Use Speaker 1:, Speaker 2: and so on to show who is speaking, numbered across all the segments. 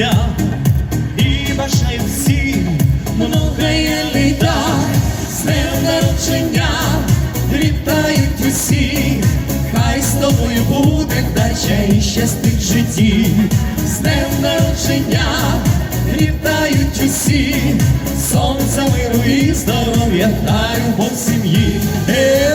Speaker 1: дня. І бажаю всім многоєнний дар, з днем народження. Вітають усі, хай з тобою буде вдача і щастить житті, з днем народження. Вітають усі, сонце миру і здоров'я. Та любов сім'ї. Е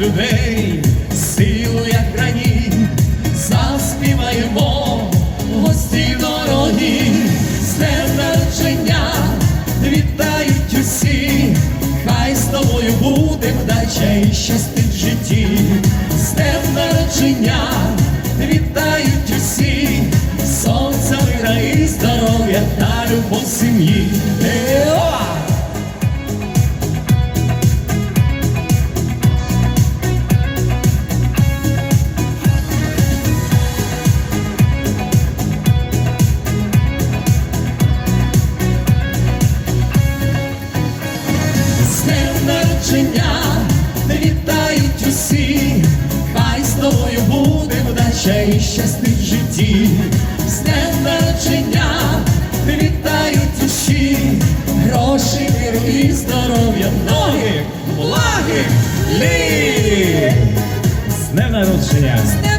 Speaker 1: людей, силу, як рані, заспіваємо гості дорогі, з днем вітають усі, хай з тобою буде вдача і щастить в житті, з днем народження вітають усі, сонця мира і здоров'я та любов сім'ї. Народження вітають усі, хай з тобою буде вдача і щастить в житті. З днем народження вітають усі, гроші, миру і здоров'я, ноги, влаги, лі. З днем народження!